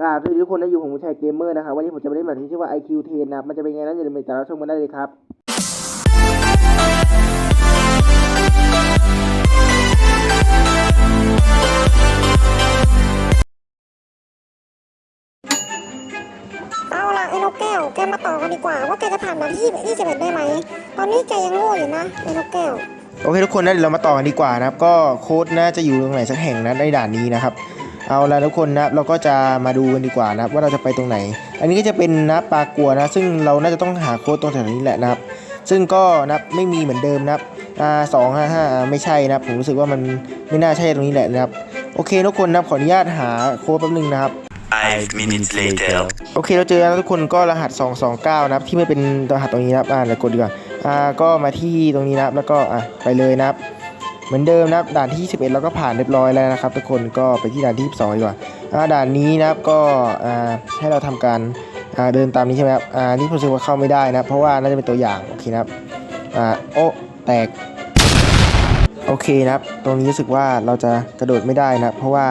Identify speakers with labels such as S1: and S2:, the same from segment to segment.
S1: กราบสวัสดีทุกคนนะอยู่ผมผู้ชายเกมเมอร์นะครับวันนี้ผมจะมาเล่นแบบที่ชื่อว่า IQ 10 นะครับมันจะเป็นไงนั้นอย่าลืมไปติดตามรับชมกันได้เลยครับ
S2: เอาล่ะไอ้นกแก้วแกมาต่อกันดีกว่า ว่าแกจะผ่านมาที่ที่สิบเอ็ดได้ไหม ตอนนี้แกยังโง่อยู่นะไอ้นกแก้ว
S1: โอเคทุกคนนะเดี๋ยวเรามาต่อกันดีกว่านะครับ ก็โค้ดน่าจะอยู่ตรงไหนสักแห่งนะในด่านนี้นะครับ เอาละทุกคนนะเราก็จะมาดูกันดีกว่านะครับว่าเราจะไปตรงไหน อันนี้ก็จะเป็นนะปลากัวนะ ซึ่งเราน่าจะต้องหาโค้ดตรงแถวนี้แหละนะครับ ซึ่งก็นะไม่มีเหมือนเดิมนะครับอ่าสองห้าห้าไม่ใช่นะครับผมรู้สึกว่ามันไม่น่าใช่ตรงนี้แหละนะครับ โอเคทุกคนนะขออนุญาตหาโค้ดแป๊บนึงนะครับ
S3: Five minutes later.
S1: โอเคเราเจอแล้วทุกคนก็รหัส 229 นะครับที่ไม่เป็นรหัสตรงนี้นะครับอ่าเดี๋ยวกดดีกว่าอ่าก็มาที่ตรงนี้นะครับแล้วก็อะไปเลยนะครับ เหมือนเดิมนะครับด่านที่11เราก็ผ่านเรียบร้อยแล้วนะครับ ทุกคนก็ไปที่ด่านที่22ดีกว่าอ่าด่านนี้นะครับก็อ่าให้เราทำการอ่าเดินตามนี้ใช่ไหมครับอ่านี่ผมรู้สึกว่าเข้าไม่ได้นะครับเพราะว่าน่าจะเป็นตัวอย่างโอเคนะครับอ่าโอ้แตกโอเคนะครับ ตรงนี้รู้สึกว่าเราจะกระโดดไม่ได้นะครับเพราะว่า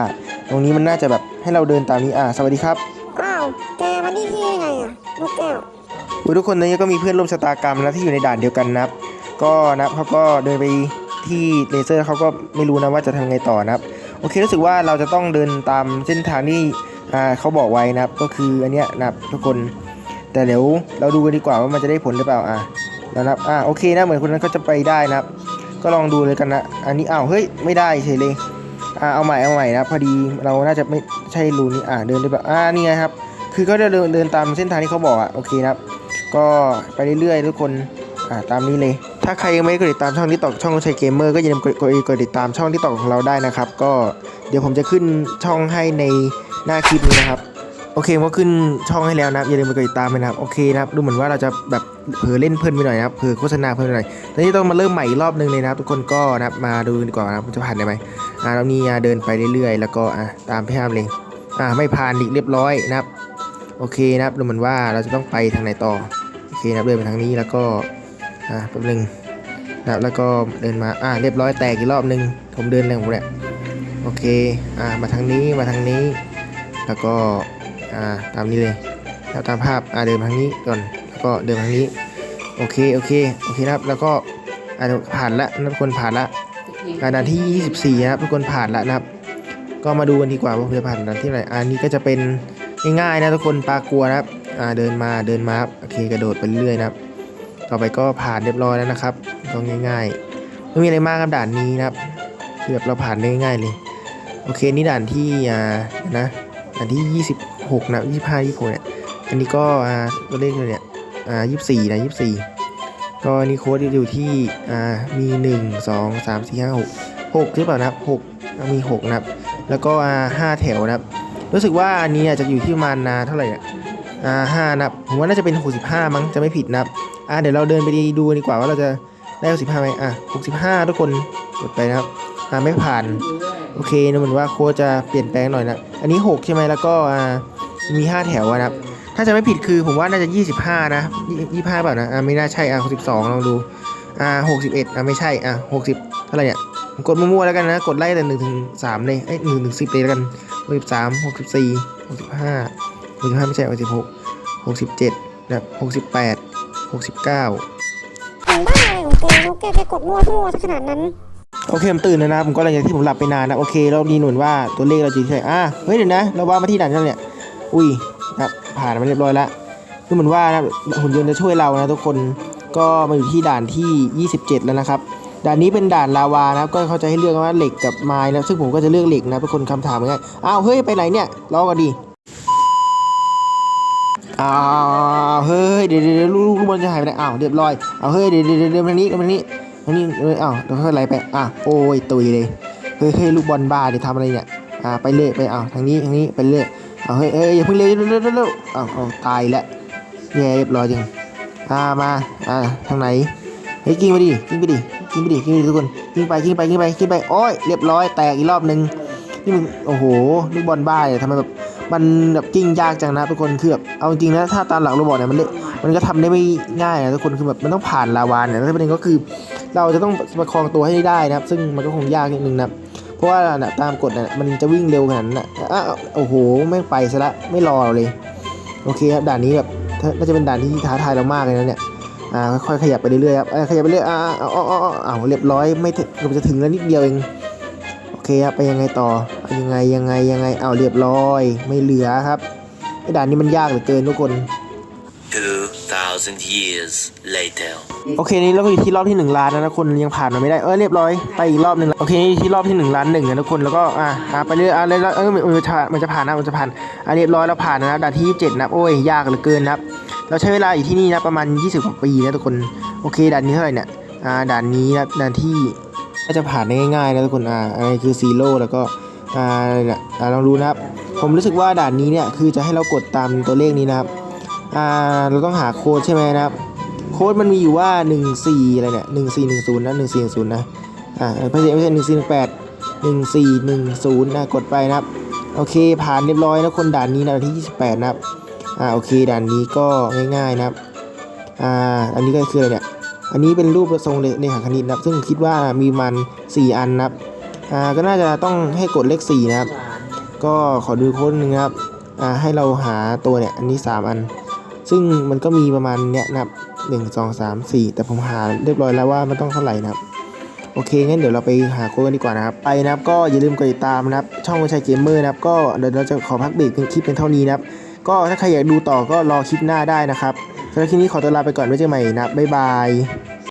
S1: ตรงนี้มันน่าจะแบบให้เราเดินตามนี้อ่าสวัสดีครับ
S2: อ้าวแกมาที่ที่ยังไงอะนกแก้ว
S1: อุ๊ยทุกคนตอนนี้ก็มีเพื่อนร่วมชะตากรรมนะที่อยู่ในด่านเดียวกันนะครับ ก็นะครับเขาก็เดินไป ที่เลเซอร์เขาก็ไม่รู้นะว่าจะทำไงต่อนะครับ โอเครู้สึกว่าเราจะต้องเดินตามเส้นทางที่เขาบอกไว้นะครับ ก็คืออันเนี้ยนะครับทุกคน แต่เดี๋ยวเราดูกันดีกว่าว่ามันจะได้ผลหรือเปล่าอะแล้วนะครับอ่าโอเคนะเหมือนคนนั้นเขาจะไปได้นะครับ ก็ลองดูเลยกันนะ อันนี้อ้าวเฮ้ยไม่ได้เฉยเลยอ่าเอาใหม่เอาใหม่นะพอดีเราน่าจะไม่ใช่รูนี้อ่าเดินได้แบบอ่านี่ไงครับ คือก็จะเดินเดินตามเส้นทางที่เขาบอกอะโอเคนะครับ ก็ไปเรื่อยๆทุกคน อ่าตามนี้เลย ถ้าใครยังไม่กดติดตามช่องที่ตอกช่องชัยเกมเมอร์ก็อย่าลืมกดกดติดตามช่องที่ตอกของเราได้นะครับ ก็เดี๋ยวผมจะขึ้นช่องให้ในหน้าคลิปนี้นะครับ โอเคผมก็ขึ้นช่องให้แล้วนะครับอย่าลืมไปกดติดตามไปนะครับโอเคนะครับดูเหมือนว่าเราจะแบบเผลอเล่นเพลินไปหน่อยนะครับเผลอโฆษณาเพลินไปหน่อยตอนนี้ต้องมาเริ่มใหม่อีกรอบนึงเลยนะครับ ทุกคนก็นะครับมาดูกันดีกว่านะครับจะผ่านได้ไหมอ่าเรานี่เดินไปเรื่อยๆ แล้วก็อะตามพี่ห้ามเลยอ่าไม่ผ่านอีกเรียบร้อยนะครับ โอเคนะครับดูเหมือนว่าเราจะต้องไปทางไหนต่อโอเคนะครับเดินไปทางนี้แล้วก็ อ่าแป๊บนึงนะครับแล้วก็เดินมาอ่าเรียบร้อยแตกอีกรอบนึงผมเดินเลยของผมเนี่ยโอเคอ่ามาทางนี้มาทางนี้ แล้วก็อ่าตามนี้เลยแล้วตามภาพอ่าเดินมาทางนี้ก่อนแล้วก็เดินมาทางนี้โอเคโอเคโอเคนะครับแล้วก็อ่าผ่านละนะทุกคนผ่านละอ่าด่านที่ 24 นะครับทุกคนผ่านละนะครับ ก็มาดูกันดีกว่าว่าผมจะผ่านด่านที่ไหนอันนี้ก็จะเป็นง่ายๆนะทุกคนปลากลัวนะครับอ่าเดินมาเดินมาครับโอเคกระโดดไปเรื่อยนะครับ ต่อไปก็ผ่านเรียบร้อยแล้วนะครับก็ง่าย ๆ ไม่มีอะไรมากครับด่านนี้นะครับคือแบบเราผ่านได้ง่ายๆเลย โอเคนี่ด่านที่อ่านะด่านที่ 26 นะ25 26เนี่ยอันนี้ก็อ่าตัวเลขเลยเนี่ยอ่า24 นะ 24 ก็นี่โค้ดอยู่ที่อ่ามี 1 2 3 4 5 6 6หรือเปล่านะครับ6มี 6 นะครับ แล้วก็อ่าห้าแถวนะครับ รู้สึกว่าอันนี้อาจจะอยู่ที่ประมาณนาเท่าไหร่เนี่ย อ่าห้านะครับผมว่าน่าจะเป็น65มั้งจะไม่ผิดนะครับอ่าเดี๋ยวเราเดินไปดูดีกว่าว่าเราจะได้65ไหมอะ65ทุกคนกดไปนะครับอ่าไม่ผ่านโอเคนะเหมือนว่าโค้จะเปลี่ยนแปลงหน่อยนะอันนี้6ใช่ไหมแล้วก็อ่ามี5แถวนะครับถ้าจะไม่ผิดคือผมว่าน่าจะ25นะยี่25แบบนะอ่าไม่น่าใช่อ่า62ลองดูอ่า61อ่าไม่ใช่อ่า60เท่าไหร่เนี่ยกดมั่วๆแล้วกันนะ กดไล่แต่1ถึง3เลยเอ้ย1ถึง10เลยแล้วกัน 63 64 65 65ไม่ใช่66 67นะครับ68 69
S2: บ้าอะไรของแกนกแก้วแกกดมั่วทั่วซะขนาดนั้น
S1: โอเคผมตื่นแล้วนะผมก็หลังจากที่ผมหลับไปนานนะโอเครอบนี้หนุนว่าตัวเลขเราจะใช่อะเฮ้ยเดี๋ยวนะ เราว่ามาที่ด่านนั่นเนี่ย อุ้ยนะครับผ่านมาเรียบร้อยแล้วคือเหมือนว่านะหุ่นยนต์จะช่วยเรานะทุกคนก็มาอยู่ที่ด่านที่ 27 แล้วนะครับด่านนี้เป็นด่านลาวานะครับก็เขาจะให้เลือกว่าเหล็กกับไม้นะซึ่งผมก็จะเลือกเหล็กนะเป็นคนคำถามง่ายอ้าวเฮ้ยไปไหนเนี่ยรอก่อนดี อ้าวเฮ้ยเดี๋ยวเดี๋ยวลูกลูกบอลจะหายไปไหนอ้าวเรียบร้อยอ้าวเฮ้ยเดี๋ยวเดี๋ยวเดี๋ยวทางนี้ทางนี้ทางนี้เอออ้าวเดี๋ยวค่อยไหลไปอะโอ้ยตุยเลยเฮ้ยเฮ้ยลูกบอลบ้าเดี๋ยวทำอะไรเนี่ยอ่าไปเรื่อยไปอ้าวทางนี้ทางนี้ไปเรื่อยอ้าวเฮ้ยเอ้ยอย่าเพิ่งเร็วเร็วเร็วเร็วเร็วอ้าวอ้าวตายแล้วแย่เรียบร้อยจริงอ่ามาอ่าทางไหนเฮ้ยกิ้งไปดิกิ้งไปดิกิ้งไปดิกิ้งไปดิทุกคนกิ้งไปกิ้งไปกิ้งไปกิ้งไปโอ้ยเรียบร้อยแตกอีกรอบนึงนี่มันโอ้โหลูกบอลบ้าเนี่ยทำไมแบบ มันแบบกิ้งยากจังนะทุกคนคือแบบเอาจริงๆนะถ้าตามหลักโรบอทเนี่ยมันมันก็ทำได้ไม่ง่ายนะทุกคนคือแบบมันต้องผ่านลาวานเนี่ยแล้วประเด็นก็คือ เราจะต้องประคองตัวให้ได้นะครับ ซึ่งมันก็คงยากนิดนึงนะเพราะว่าน่ะตามกฎน่ะมันจะวิ่งเร็วขนาดนั้นน่ะอะโอ้โหแม่งไปซะละไม่รอเราเลย โอเคครับด่านนี้แบบน่าจะเป็นด่านที่ท้าทายเรามากเลยนะเนี่ยอ่าค่อยๆขยับไปเรื่อยๆครับอ้ยขยับไปเรื่อยอ่าอาเอาเอาเอาเอเรียบร้อยไม่ถึงเราจะถึงแล้วนิดเดียวเอง คครับไปยังไงต่อเอายังไงยังไงยังไงเอาเรียบร้อย ไม่เหลือครับไอ้ด่านนี้มันยากเหลือเกินทุกคน
S3: 2,000 years later.
S1: โอเคนี่เราก็อยู่ที่รอบที่หนึ่งล้านแล้วนะคนยังผ่านมาไม่ได้เออเรียบร้อยไปอีกรอบหนึ่งแล้วโอเคนี่ที่รอบที่หนึ่งล้านหนึ่งนะทุกคนแล้วก็อะอะไปเรื่อยอะแล้วแล้วเออมันจะผ่านมันจะผ่านนะมันจะผ่านอะเรียบร้อยแล้วผ่านนะด่านที่27นะโอ้ยยากเหลือเกินนะครับเราใช้เวลาอยู่ที่นี่นะประมาณ 20กว่าปีนะทุกคนโอเคด่านนี้เท่าไหร่เนี่ยอ่าด่านนี้นะด่านที่ ก็จะผ่านได้ง่ายๆนะทุกคนอ่าอันนี้คือซีโร่แล้วก็อ่าเนี่ยอ่าลองดูนะครับ ผมรู้สึกว่าด่านนี้เนี่ยคือจะให้เรากดตามตัวเลขนี้นะครับอ่าเราต้องหาโค้ดใช่ไหมนะครับ โค้ดมันมีอยู่ว่า 14อะไรเนี่ย1410นะ1410นะอ่าไม่ใช่ไม่ใช่1418 1410นะกดไปนะครับโอเค ผ่านเรียบร้อยแล้วคนด่านนี้นะที่ 28 นะครับ อ่า โอเค ด่านนี้ก็ง่ายๆนะครับ อ่า อันนี้ก็คืออะไรเนี่ย อันนี้เป็นรูปทรงเลขาคณิตนะครับ ซึ่งคิดว่ามีมัน4 อันนะครับอ่าก็น่าจะต้องให้กดเลข4นะครับ ก็ขอดูโค้ดหนึงนะครับอ่าให้เราหาตัวเนี่ยอันนี้ 3 อัน ซึ่งมันก็มีประมาณเนี้ยนะครับหนึ่งสองสามสี่แต่ผมหาเรียบร้อยแล้วว่ามันต้องเท่าไหร่นะครับ โอเคงั้นเดี๋ยวเราไปหาโค้ดกันดีกว่านะครับ ไปนะครับก็อย่าลืมกดติดตามนะครับ ช่องวันชัยเกมเมอร์นะครับ ก็เดี๋ยวเราจะขอพักเบรกเป็นคลิปเป็นเท่านี้นะครับ ก็ถ้าใครอยากดูต่อก็รอคลิปหน้าได้นะครับ สำหรับคลิปนี้ขอตัวลาไปก่อนไว้เจอกันใหม่นะบ๊ายบาย